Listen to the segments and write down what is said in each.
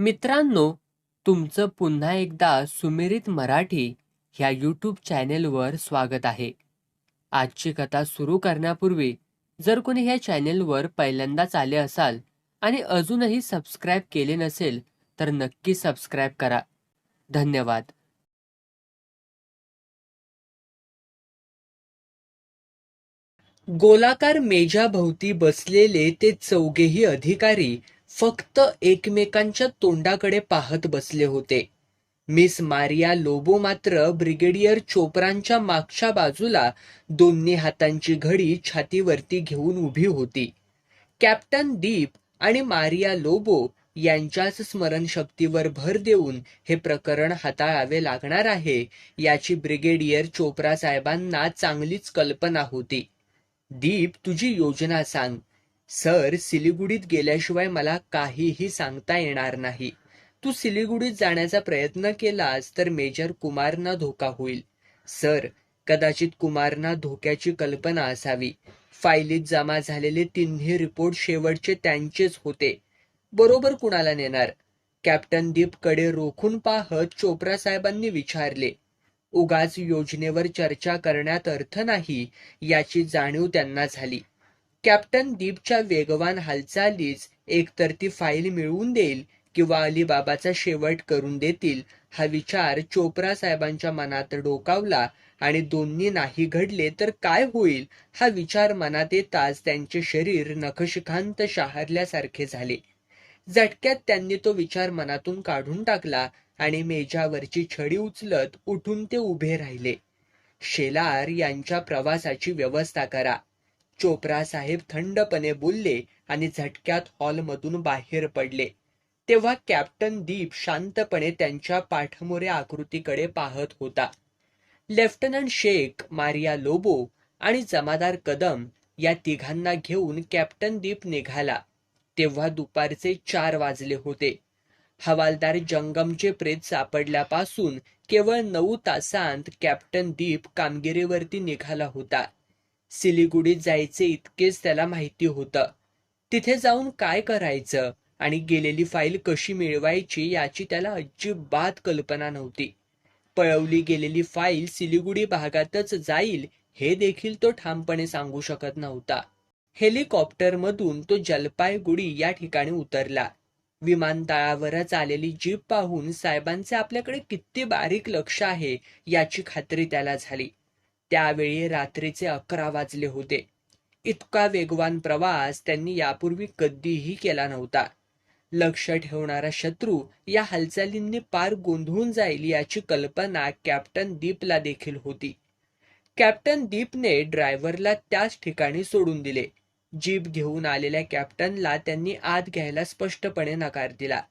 मित्रांनो तुमचं पुन्हा एकदा सुमिरित मराठी ह्या यूट्यूब चॅनेलवर स्वागत आहे. आजची कथा सुरू करण्यापूर्वी जर कोणी ह्या चॅनेलवर पहिल्यांदाच आले असाल आणि अजूनही सबस्क्राईब केले नसेल तर नक्की सबस्क्राईब करा. धन्यवाद. गोलाकार मेजाभोवती बसलेले ते चौघेही अधिकारी फक्त एकमेकांच्या तोंडाकडे पाहत बसले होते. मिस मारिया लोबो मात्र ब्रिगेडियर चोप्रांच्या मागच्या बाजूला दोन्ही हातांची घडी छातीवरती घेऊन उभी होती. कॅप्टन दीप आणि मारिया लोबो यांच्याच स्मरणशक्तीवर भर देऊन हे प्रकरण हाताळावे लागणार आहे याची ब्रिगेडियर चोप्रा साहेबांना चांगलीच कल्पना होती. दीप तुझी योजना सांग. सर सिलिगुडीत गेल्याशिवाय मला काहीही सांगता येणार नाही. तू सिलिगुडीत जाण्याचा प्रयत्न केलास तर मेजर कुमारना धोका होईल. सर कदाचित कुमारना धोक्याची कल्पना असावी. फायलीत जमा झालेले तिन्ही रिपोर्ट शेवटचे त्यांचेच होते. बरोबर कुणाला नेणार? कॅप्टन दीपकडे रोखून पाहत चोप्रा साहेबांनी विचारले. उगाच योजनेवर चर्चा करण्यात अर्थ नाही याची जाणीव त्यांना झाली. कॅप्टन दीपच्या वेगवान हालचालीच एकतर ती फाईल मिळवून देईल किंवा अलिबाबाचा शेवट करून देतील हा विचार चोप्रा साहेबांच्या मनात डोकावला आणि दोन्ही नाही घडले तर काय होईल हा विचार मनात येताच त्यांचे शरीर नखशिखांत शहारल्यासारखे झाले. झटक्यात त्यांनी तो विचार मनातून काढून टाकला आणि मेजावरची छडी उचलत उठून ते उभे राहिले. शेलार यांच्या प्रवासाची व्यवस्था करा. चोप्रा साहेब थंडपणे बोलले आणि झटक्यात हॉलमधून बाहेर पडले. तेव्हा कॅप्टन दीप शांतपणे त्यांच्या पाठमोरे आकृतीकडे पाहत होता. लेफ्टनंट शेख मारिया लोबो आणि जमादार कदम या तिघांना घेऊन कॅप्टन दीप निघाला. तेव्हा दुपारचे चार वाजले होते. हवालदार जंगमचे प्रेत सापडल्यापासून केवळ नऊ तासांत कॅप्टन दीप कामगिरीवरती निघाला होता. सिलिगुडीत जायचे इतकेच त्याला माहिती होतं. तिथे जाऊन काय करायचं आणि गेलेली फाईल कशी मिळवायची याची त्याला अजिबात कल्पना नव्हती. पळवली गेलेली फाईल सिलिगुडी भागातच जाईल हे देखील तो ठामपणे सांगू शकत नव्हता. हेलिकॉप्टरमधून तो जलपायगुडी या ठिकाणी उतरला. विमानतळावरच आलेली जीप पाहून साहेबांचे आपल्याकडे किती बारीक लक्ष आहे याची खात्री त्याला झाली. त्यावेळी रात्रीचे अकरा वाजले होते. इतका वेगवान प्रवास त्यांनी यापूर्वी कधीही केला नव्हता. लक्ष ठेवणारा शत्रू या हालचालींनी पार गोंधळून जाईल याची कल्पना कॅप्टन दीपला देखील होती. कॅप्टन दीपने ड्रायव्हरला त्याच ठिकाणी सोडून दिले. जीप घेऊन आलेल्या कॅप्टनला त्यांनी आत घ्यायला स्पष्टपणे नकार दिला.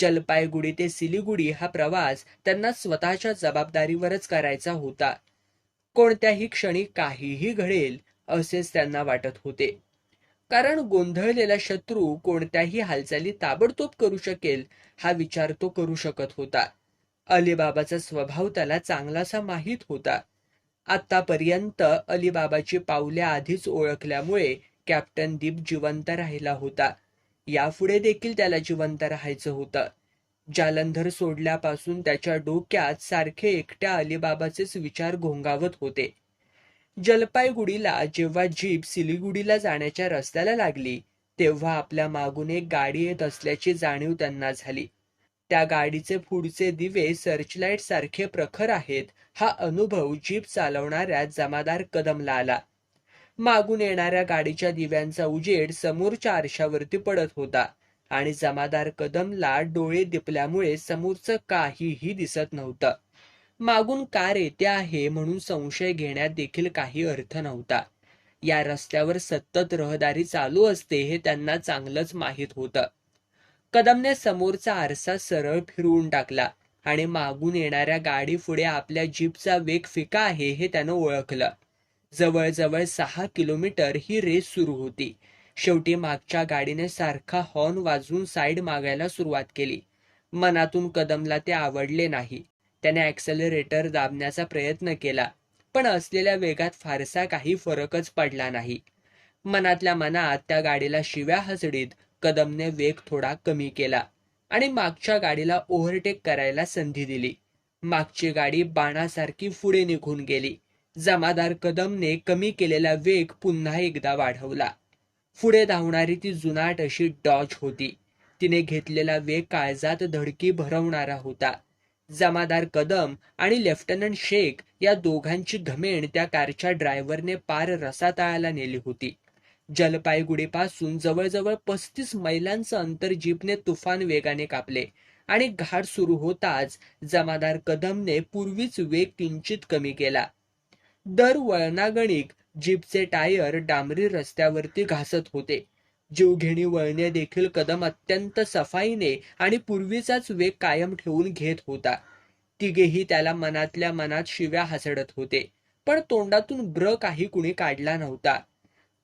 जलपायगुडी ते सिलिगुडी हा प्रवास त्यांना स्वतःच्या जबाबदारीवरच करायचा होता. कोणत्याही क्षणी काहीही घडेल असेच त्यांना वाटत होते. कारण गोंधळलेला शत्रू कोणत्याही हालचाली ताबडतोब करू शकेल हा विचार तो करू शकत होता. अलिबाबाचा स्वभाव त्याला चांगलासा माहीत होता. आतापर्यंत अलिबाबाची पावले आधीच ओळखल्यामुळे कॅप्टन दीप जिवंत राहिला होता. यापुढे देखील त्याला जिवंत राहायचं होतं. जालंधर सोडल्यापासून त्याच्या डोक्यात सारखे एकट्या अलिबाबाचेच विचार घोंगावत होते. जलपायगुडीला जेव्हा जीप सिलिगुडीला जाण्याच्या रस्त्याला लागली तेव्हा आपल्या मागून एक गाडी येत असल्याची जाणीव त्यांना झाली. त्या गाडीचे पुढचे दिवे सर्चलाईट सारखे प्रखर आहेत हा अनुभव जीप चालवणाऱ्या जमादार कदमला आला. मागून येणाऱ्या गाडीच्या दिव्यांचा उजेड समोरच्या आरशावरती पडत होता. आणि जमादार कदमला डोळे दिपल्यामुळे समोरचं काहीही दिसत नव्हतं. मागून कार येते आहे म्हणून संशय घेण्यात देखील काही अर्थ नव्हता. या रस्त्यावर सतत रहदारी चालू असते हे त्यांना चांगलंच माहीत होतं. कदमने समोरचा आरसा सरळ फिरवून टाकला आणि मागून येणाऱ्या गाडी पुढे आपल्या जीपचा वेग फिका आहे हे त्यानं ओळखलं. जवळजवळ सहा किलोमीटर ही रेस सुरू होती. शेवटी मागच्या गाडीने सारखा हॉर्न वाजवून साईड मागायला सुरुवात केली. मनातून कदमला ते आवडले नाही. त्याने ॲक्सेलरेटर दाबण्याचा प्रयत्न केला पण असलेल्या वेगात फारसा काही फरकच पडला नाही. मनातल्या मनात त्या गाडीला शिव्या हसडीत कदमने वेग थोडा कमी केला आणि मागच्या गाडीला ओव्हरटेक करायला संधी दिली. मागची गाडी बाणासारखी पुढे निघून गेली. जमादार कदमने कमी केलेला वेग पुन्हा एकदा वाढवला. पुढे धावणारी ती जुनाट अशी डॉज होती. तिने घेतलेला वेग काळजात धडकी भरवणारा होता. जमादार कदम आणि लेफ्टनंट शेख या दोघांची घमेण त्या कारच्या ड्रायव्हरने पार रसातळाला नेली होती. जलपाईगुडीपासून जवळजवळ पस्तीस मैलांचं अंतर जीपने तुफान वेगाने कापले आणि घाट सुरू होताच जमादार कदमने पूर्वीच वेग किंचित कमी केला. दर वळणागणिक जीपचे टायर डांबरी रस्त्यावरती घासत होते. जीवघेणी वळणे देखील कदम अत्यंत सफाईने आणि पूर्वीचाच वेग कायम ठेवून घेत होता. तिघेही त्याला मनातल्या मनात शिव्या हसडत होते पण तोंडातून ब्र काही कुणी काढला नव्हता.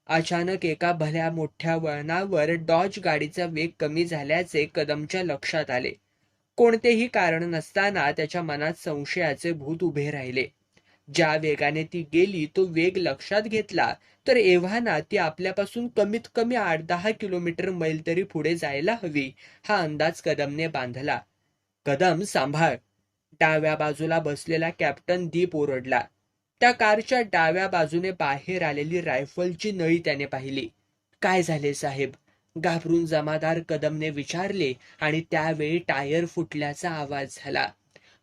अचानक एका भल्या मोठ्या वळणावर डॉज गाडीचा वेग कमी झाल्याचे कदमच्या लक्षात आले. कोणतेही कारण नसताना त्याच्या मनात संशयाचे भूत उभे राहिले. ज्या वेगाने ती गेली तो वेग लक्षात घेतला. तर एव्हाना ती आपल्यापासून कमीत कमी आठ दहा किलोमीटर मैल तरी पुढे जायला हवी. हा अंदाज कदमने बांधला. कदम सांभाळ. डाव्या बाजूला बसलेला कॅप्टन दीप ओरडला. त्या कारच्या डाव्या बाजूने बाहेर आलेली रायफलची नळी त्याने पाहिली. काय झाले साहेब? घाबरून जमादार कदमने विचारले आणि त्यावेळी टायर फुटल्याचा आवाज झाला.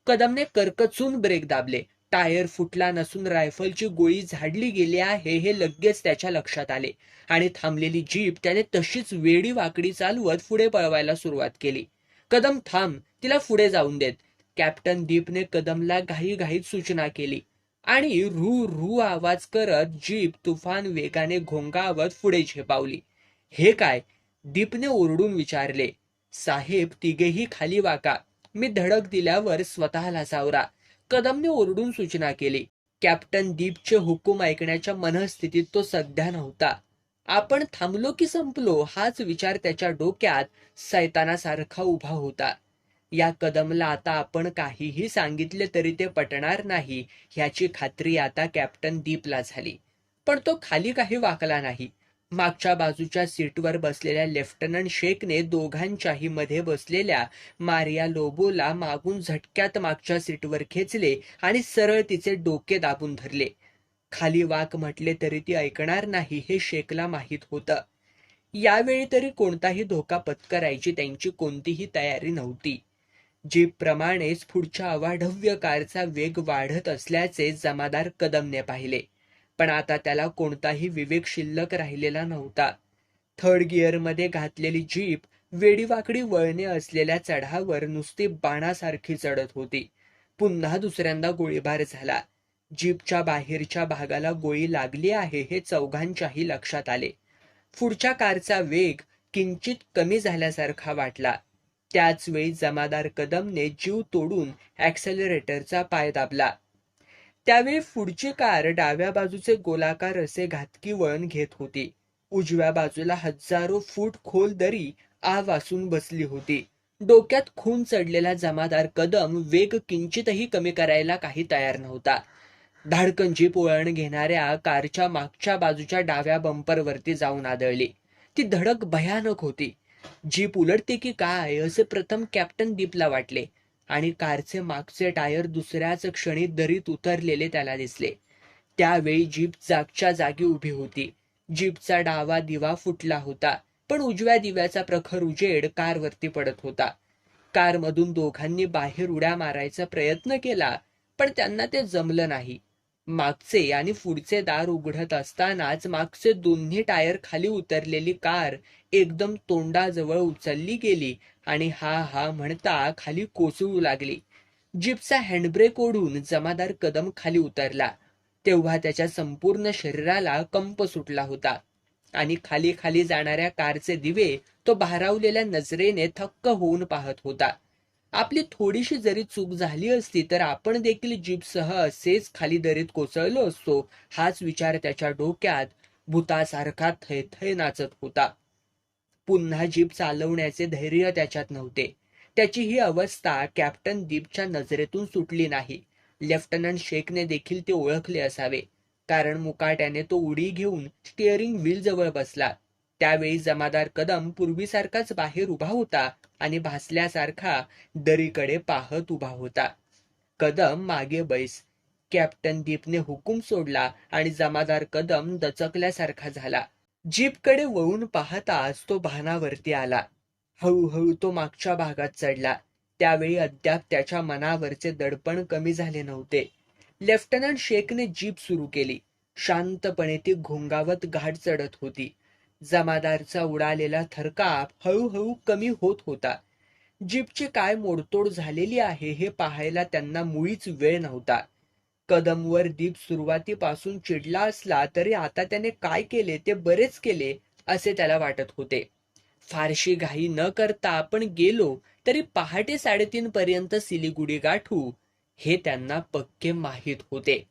कदमने कर्कचून ब्रेक दाबले. टायर फुटला नसून रायफलची गोळी झाडली गेली आहे हे लगेच त्याच्या लक्षात आले. आणि थांबलेली जीप त्याने तशीच वेडी वाकडी चालवत पुढे पळवायला सुरुवात केली. कदम थांब तिला पुढे जाऊन देत. कॅप्टन दीपने कदमला घाईघाईत सूचना केली. आणि रू रू आवाज करत जीप तुफान वेगाने घोंगावत पुढे झेपावली. हे काय? दीपने ओरडून विचारले. साहेब तिघेही खाली वाका. मी धडक दिल्यावर स्वतःला सावरा. कदमने ओरडून सूचना केली. कॅप्टन दीपचे हुकूम ऐकण्याच्या मनस्थितीत तो सध्या नव्हता. आपण थांबलो की संपलो हाच विचार त्याच्या डोक्यात सैतानासारखा उभा होता. या कदमला आता आपण काहीही सांगितले तरी ते पटणार नाही ह्याची खात्री आता कॅप्टन दीपला झाली. पण तो खाली काही वाकला नाही. मागच्या बाजूच्या सीटवर बसलेल्या लेफ्टनंट शेखने दोघांच्याही मध्ये बसलेल्या मारिया लोबोला मागून झटक्यात मागच्या सीटवर खेचले आणि सरळ तिचे डोके दाबून धरले. खाली वाक म्हटले तरी ती ऐकणार नाही हे शेखला माहीत होतं. यावेळी तरी कोणताही धोका पत्करायची त्यांची कोणतीही तयारी नव्हती. जीपप्रमाणेच पुढच्या अवाढव्य कारचा वेग वाढत असल्याचे जमादार कदमने पाहिले. पण आता त्याला कोणताही विवेक शिल्लक राहिलेला नव्हता. थर्ड गिअरमध्ये घातलेली जीप वेडीवाकडी वळणे असलेल्या चढावर नुसती बाणासारखी चढत होती. पुन्हा दुसऱ्यांदा गोळीबार झाला. जीपच्या बाहेरच्या भागाला गोळी लागली आहे हे चौघांच्याही लक्षात आले. पुढच्या कारचा वेग किंचित कमी झाल्यासारखा वाटला. त्याच वेळी जमादार कदमने जीव तोडून ऍक्सेलरेटरचा पाय दाबला. त्यावेळी पुढची कार डाव्या बाजूचे गोलाकार असे घातकी वळण घेत होती. उजव्या बाजूला हजारो फूट खोल दरी आ वासून बसली होती. डोक्यात खून चढलेला जमादार कदम वेग किंचितही कमी करायला काही तयार नव्हता. धाडकन जीप वळण घेणाऱ्या कारच्या मागच्या बाजूच्या डाव्या बंपरवरती जाऊन आदळली. ती धडक भयानक होती. जीप उलटते की काय असे प्रथम कॅप्टन दीपला वाटले. आणि कारचे मागचे टायर दुसऱ्याच क्षणी दरीत उतरलेले त्याला दिसले. त्यावेळी जीप जागच्या जागी उभी होती. जीपचा डावा दिवा फुटला होता पण उजव्या दिव्याचा प्रखर उजेड कारवरती पडत होता. कारमधून दोघांनी बाहेर उड्या मारायचा प्रयत्न केला पण त्यांना ते जमलं नाही. मागचे आणि पुढचे दार उघडत असतानाच मागचे दोन्ही टायर खाली उतरलेली कार एकदम तोंडाजवळ उचलली गेली आणि हा हा म्हणता खाली कोसळू लागली. जीपचा हँडब्रेक ओढून जमादार कदम खाली उतरला. तेव्हा त्याच्या संपूर्ण शरीराला कंप सुटला होता. आणि खाली खाली जाणाऱ्या कारचे दिवे तो भारावलेल्या नजरेने थक्क होऊन पाहत होता. आपली थोडीशी जरी चूक झाली असती तर आपण देखील जीपसह असेच खाली दरीत कोसळलो असतो हाच विचार त्याच्या डोक्यात भूतासारखा थैथय नाचत होता. पुन्हा जीप चालवण्याचे धैर्य त्याच्यात नव्हते. त्याची ही अवस्था कॅप्टन दीपच्या नजरेतून सुटली नाही. लेफ्टनंट शेखने देखील ते ओळखले असावे. कारण मुकाट्याने तो उडी घेऊन स्टिअरिंग व्हील जवळ बसला. त्यावेळी जमादार कदम पूर्वीसारखाच बाहेर उभा होता आणि भासल्यासारखा दरीकडे पाहत उभा होता. कदम मागे बैस. कॅप्टन दीपने हुकूम सोडला आणि जमादार कदम दचकल्यासारखा झाला. जीपकडे वळून पाहताच तो भानावरती आला. हळूहळू तो मागच्या भागात चढला. त्यावेळी अद्याप त्याच्या मनावरचे दडपण कमी झाले नव्हते. लेफ्टनंट शेखने जीप सुरू केली. शांतपणे ती घोंगावत घाट चढत होती. जमादारचा उडालेला थरकाप हळूहळू कमी होत होता. जीपची काय मोडतोड झालेली आहे हे पाहायला त्यांना मुळीच वेळ नव्हता. कदमवर दीप सुरुवातीपासून चिडला असला तरी आता त्याने काय केले ते बरेच केले असे त्याला वाटत होते. फारशी घाई न करता आपण गेलो तरी पहाटे साडेतीन पर्यंत सिलिगुडी गाठू हे त्यांना पक्के माहीत होते.